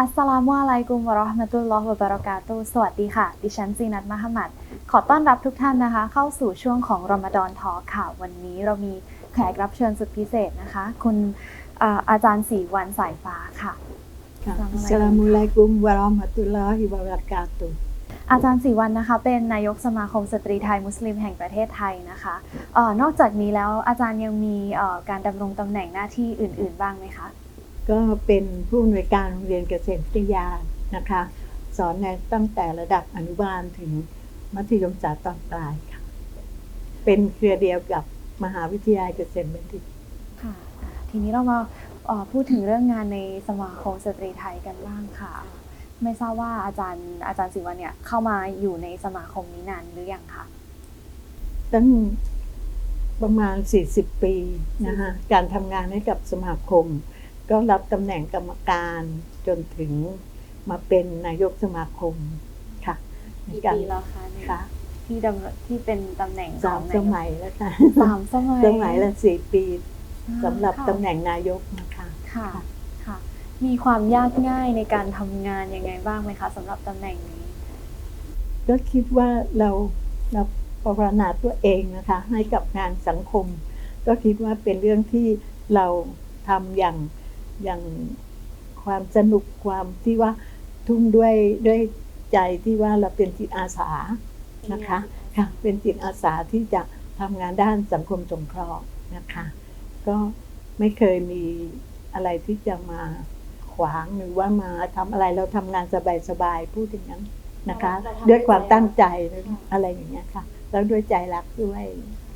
อัสสลามุอะลัยกุมวะเราะห์มะตุลลอฮ์วะบะเราะกาตุฮ์สวัสดีค่ะ ดิฉันซีนัทมะฮัมมัด ขอต้อนรับทุกท่านนะคะ เข้าสู่ช่วงของรอมฎอนทอล์คค่ะ วันนี้เรามีแขกรับเชิญสุดพิเศษนะคะ คุณอ่าอาจารย์สีวันสายฟ้าค่ะค่ะอัสอัสสสลาลามุมุอะอะลัลัยยกุกุมมวะเราะห์มะตุลลอฮิวะบะเราะกาตุฮ์อาจารย์สีวันนะคะ เป็นนายกสมาคมสตรีไทยมุสลิมแห่งประเทศไทยนะคะเออนอกจากนี้แล้วอาจารย์ยังมีเอ่อการดำรงตำแหน่งหน้าที่อื่น ๆ บ้างไหมคะ ก็เป็นผู้อำนวยการโรงเรียนเกษตรวิทยานะคะ สอนในตั้งแต่ระดับอนุบาลถึงมัธยมศึกษาตอนปลายค่ะ เป็นเครือเดียวกับมหาวิทยาลัยเกษตรบัณฑิตค่ะอ่าทีนี้เรามาเอ่อพูดถึงเรื่องงานในสมาคมสตรีไทยกันบ้างค่ะ ไม่ทราบว่าอาจารย์อาจารย์ศิวะเนี่ยเข้ามาอยู่ในสมาคมนี้นานหรือยังคะตั้งประมาณ 40 ปีนะคะการทำงานให้กับสมาคม ก็รับตำแหน่งกรรมการจนถึงมาเป็นนายกสมาคมค่ะในกี่การปีแล้วคะเนี่ยค่ะที่ดำที่เป็นตำแหน่งสามของสนายกมัยแล้วค่ะสามสมัยสมัยละสี่ปีอ่าสำหรับค่ะตำแหน่งนายกนะคะค่ะค่ะ มีความยากง่ายในการทำงานยังไงบ้างไหมคะสำหรับตำแหน่งนี้ก็คิดว่าเราเราภาวนาตัวเองนะคะ ให้กับงานสังคม ก็คิดว่าเป็นเรื่องที่เราทำอย่าง อย่างความสนุกความที่ว่าทุ่มด้วยด้วยใจที่ว่าเราเป็นจิตอาสานะคะค่ะเป็นจิตอาสาที่จะทำงานด้านสังคมสงเคราะห์นะคะ ก็ไม่เคยมีอะไรที่จะมาขวางหรือว่ามาทำอะไรเราทำงานสบายๆพูดอย่างนั้นนะคะเราทำด้วยความตั้งใจด้วยใจรักอะไรอย่างเงี้ยค่ะ แล้วด้วยใจรักด้วย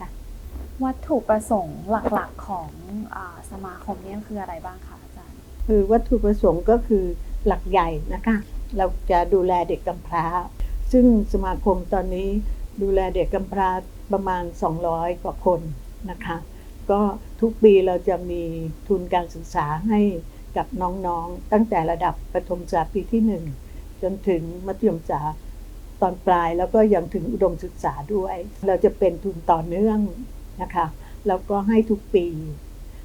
ค่ะวัตถุประสงค์หลักๆของอาสมาคมนี้คืออะไรบ้างคะอาจารย์ คือวัตถุประสงค์ก็คือหลักใหญ่นะคะ เราจะดูแลเด็กกำพร้า ซึ่งสมาคมตอนนี้ดูแลเด็กกำพร้าประมาณ 200 กว่าคนนะคะ ก็ทุกปีเราจะมีทุนการศึกษาให้กับน้องๆ ตั้งแต่ระดับประถมศึกษาปีที่ 1 จนถึงมัธยมศึกษาตอนปลายแล้วก็ยังถึงอุดมศึกษาด้วย เราจะเป็นทุนต่อเนื่องนะคะ แล้วก็ให้ทุกปี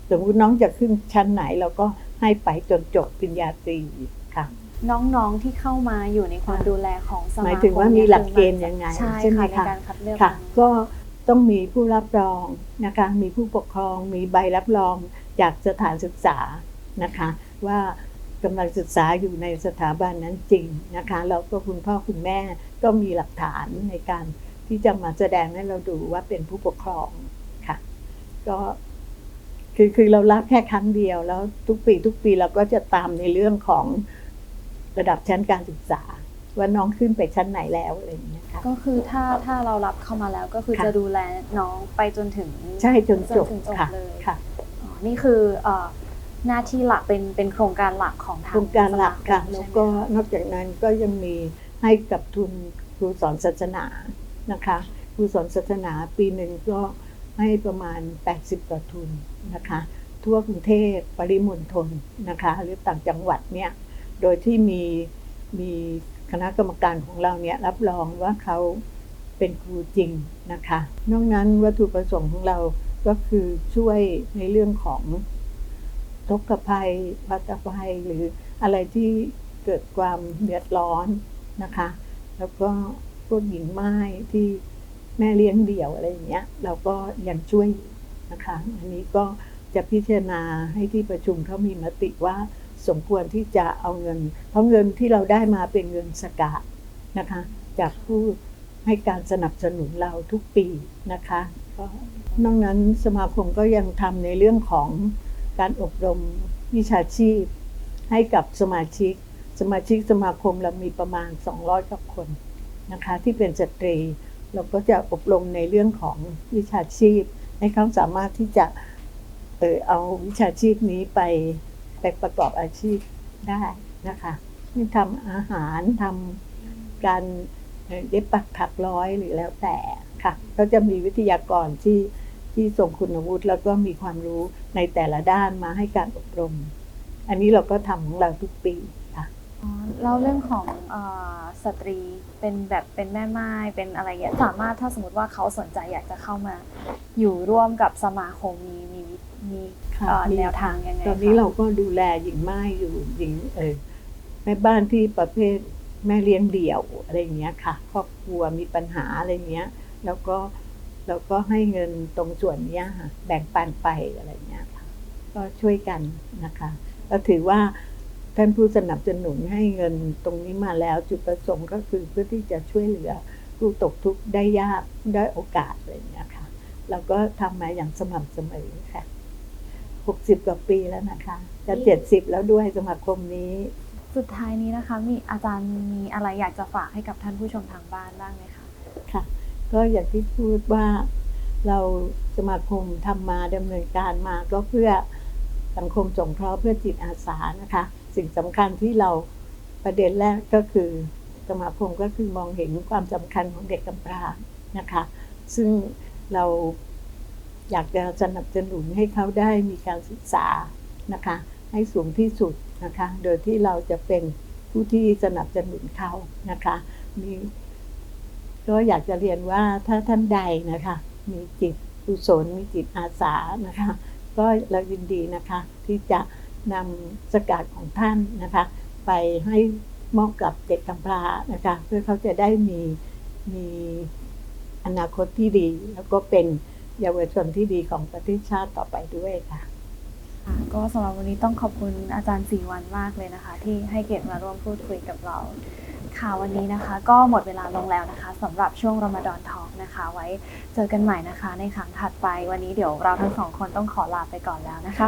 สมมติน้องจะขึ้นชั้นไหนเราก็ ให้ไปจนจบปริญญาตรีค่ะ น้องๆที่เข้ามาอยู่ในความค่ะดูแลของสมาคมหมายถึงว่ามีหลักเกณฑ์ยังไงใช่ใช่ไหมค่ะในคะการคัดเลือกค่ะน้องก็ต้องมีผู้รับรองนะคะมีผู้ปกครอง มีใบรับรองจากสถานศึกษานะคะ ว่ากำลังศึกษาอยู่ในสถาบันนั้นจริงนะคะแล้วก็คุณพ่อคุณแม่ก็มีหลักฐานในการที่จะมาแสดงให้เราดูว่าเป็นผู้ปกครองค่ะ ก็ คือคือเรารับแค่ครั้งเดียว แล้วทุกปีทุกปีเราก็จะตามในเรื่องของระดับชั้นการศึกษา ว่าน้องขึ้นไปชั้นไหนแล้วอะไรอย่างเงี้ยค่ะก็คือถ้าถ้าเรารับเข้ามาแล้วก็คือค่ะจะดูแลน้องไปจนถึงใช่จนจบถึงจบค่ะเลยค่ะอ๋อนี่คือเอ่อหน้าที่หลักเป็นเป็นโครงการหลักของทางโครงการหลักค่ะสมาแล้วใช่ไหมก็นอกจากนั้นก็ยังมีให้กับทุนครูสอนศาสนานะคะครูสอนศาสนาปีหนึ่งก็ ให้ประมาณ 80ต่อทุนนะคะ ทั่วกรุงเทพปริมณฑลนะคะ หรือต่างจังหวัดเนี่ยโดยที่มีมีคณะกรรมการของเราเนี่ยรับรองว่าเขาเป็นครูจริงนะคะ นอกนั้นวัตถุประสงค์ของเราก็คือช่วยในเรื่องของทกภัยวัตภัยหรืออะไรที่เกิดความเดือดร้อนนะคะ แล้วก็พวกหญิงไม้ที่ แม่เลี้ยงเดี่ยวอะไรอย่างเงี้ย เราก็ยังช่วยนะคะ อันนี้ก็จะพิจารณาให้ที่ประชุมเขามีมติว่าสมควรที่จะเอาเงิน เพราะเงินที่เราได้มาเป็นเงินสกาดนะคะ จากผู้ให้การสนับสนุนเราทุกปีนะคะก็นอกนั้นสมาคมก็ยังทำในเรื่องของการอบรมวิชาชีพ ให้กับสมาชิก สมาชิกสมาคมเรามีประมาณ 200กว่าคนนะคะ ที่เป็นสตรี เราก็จะอบรมในเรื่องของวิชาชีพ ให้เขาสามารถที่จะเออเอาวิชาชีพนี้ไปไปประกอบอาชีพได้นะคะที่ทำอาหารทำการเย็บปักถักร้อยหรือแล้วแต่ค่ะ ก็จะมีวิทยากรที่ที่ทรงคุณวุฒิแล้วก็มีความรู้ในแต่ละด้านมาให้การอบรม อันนี้เราก็ทำของเราทุกปี ค่ะอ๋อแล้วเรื่องของเออสตรีเป็นแบบเป็นแม่ไม้เป็นอะไรอย่างเงี้ยสามารถถ้าสมมติว่าเขาสนใจอยากจะเข้ามา อยู่ร่วมกับสมาคมมีมีมีค่ะเอ่อมี แนวทางยังไงตอนนี้คะเราก็ดูแลหญิงไม้อยู่หญิงเออแม่บ้านที่ประเภทแม่เลี้ยงเดี่ยวอะไรอย่างเงี้ยค่ะ ครอบครัวมีปัญหาอะไรเงี้ย แล้วก็แล้วก็ให้เงินตรงส่วนเนี้ยค่ะแบ่งปันไปอะไรเงี้ยค่ะ ก็ช่วยกันนะคะ ก็ถือว่า ท่านผู้สนับสนุนให้เงินตรงนี้มาแล้วจุดประสงค์ก็คือเพื่อที่จะช่วยเหลือผู้ตกทุกข์ได้ยากได้โอกาสอะไรอย่างเงี้ยค่ะแล้วก็ทำมาอย่างสม่ำเสมอค่ะหกสิบกว่าปีแล้วนะคะ จะเจ็ดสิบแล้วด้วยสมาคมนี้ สุดท้ายนี้นะคะ มีอาจารย์มีอะไรอยากจะฝากให้กับท่านผู้ชมทางบ้านบ้างไหมคะค่ะ ก็อย่างที่พูดว่าเราสมาคมทำมาดำเนินการมาก็เพื่อสังคมสงเคราะห์เพื่อจิตอาสานะคะ สิ่งสำคัญที่เราประเด็นแรกก็คือสมาคมก็คือมองเห็นความสำคัญของเด็กกำพร้านะคะ ซึ่งเราอยากจะสนับสนุนให้เขาได้มีการศึกษานะคะ ให้สูงที่สุดนะคะ โดยที่เราจะเป็นผู้ที่สนับสนุนเขานะคะมีก็อยากจะเรียนว่าถ้าท่านใดนะคะ มีจิตกุศลมีจิตอาสานะคะ ก็เรายินดีนะคะที่จะ นำสกัดของท่านนะคะ ไปให้มอบกับเด็กกำพร้านะคะ เพื่อเขาจะได้มีมีอนาคตที่ดี แล้วก็เป็นเยาวชนที่ดีของประเทศชาติต่อไปด้วยค่ะค่ะก็สำหรับวันนี้ต้องขอบคุณอาจารย์สีวันมากเลยนะคะ ที่ให้เกียรติมาร่วมพูดคุยกับเรา ค่ะวันนี้นะคะ ก็หมดเวลาลงแล้วนะคะสำหรับช่วงรอมฎอนทอล์กนะคะ ไว้เจอกันใหม่นะคะ ในครั้งถัดไปวันนี้เดี๋ยวเราทั้งสองคนต้องขอลาไปก่อนแล้วนะคะ